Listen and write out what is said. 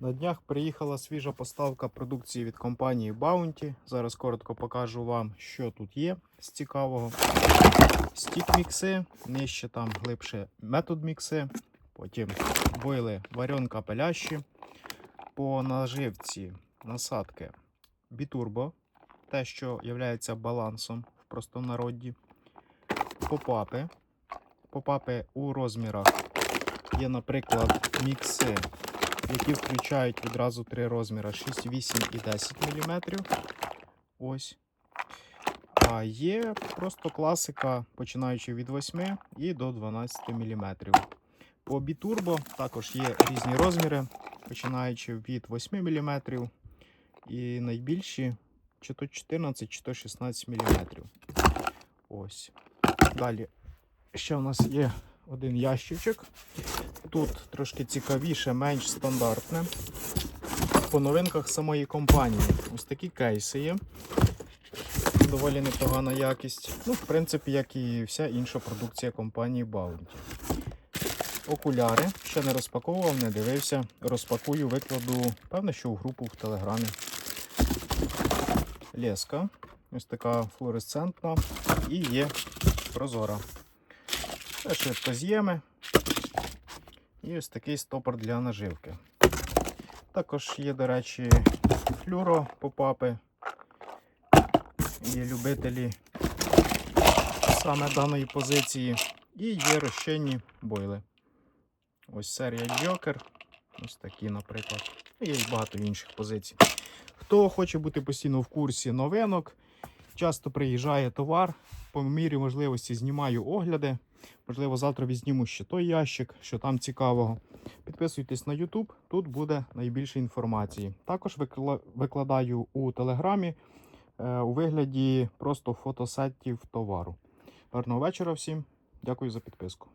На днях приїхала свіжа поставка продукції від компанії Bounty. Зараз коротко покажу вам, що тут є з цікавого. Стік мікси, нижче там глибше метод мікси, потім бойли варенка пелящі. По наживці насадки бітурбо, те, що є балансом в простонароді. Попапи. Попапи у розмірах є, наприклад, мікси, які включають відразу три розміри: 6, 8 і 10 мм. Ось. А є просто класика, починаючи від 8 і до 12 мм. По бітурбо також є різні розміри, починаючи від 8 мм і найбільші чи то 14, чи то 16 мм. Ось. Далі ще в нас є один ящичок. Тут трошки цікавіше, менш стандартне. По новинках самої компанії. Ось такі кейси є. Доволі непогана якість. Ну, в принципі, як і вся інша продукція компанії Bounty. Окуляри. Ще не розпаковував, не дивився. Розпакую, викладу, певно, що в групу в Телеграмі. Леска. Ось така флуоресцентна і є прозора. Це швидкоз'єми. І ось такий стопор для наживки. Також є, до речі, флюро попапи. Є любителі саме даної позиції. І є розчинні бойли. Ось серія Joker. Ось такі, наприклад. І Є й багато інших позицій. Хто хоче бути постійно в курсі новинок, часто приїжджає товар, по мірі можливості знімаю огляди. Можливо, завтра візніму ще той ящик, що там цікавого. Підписуйтесь на YouTube, тут буде найбільше інформації. Також викладаю у Телеграмі е, у вигляді просто фотосетів товару. Гарного вечора всім. Дякую за підписку.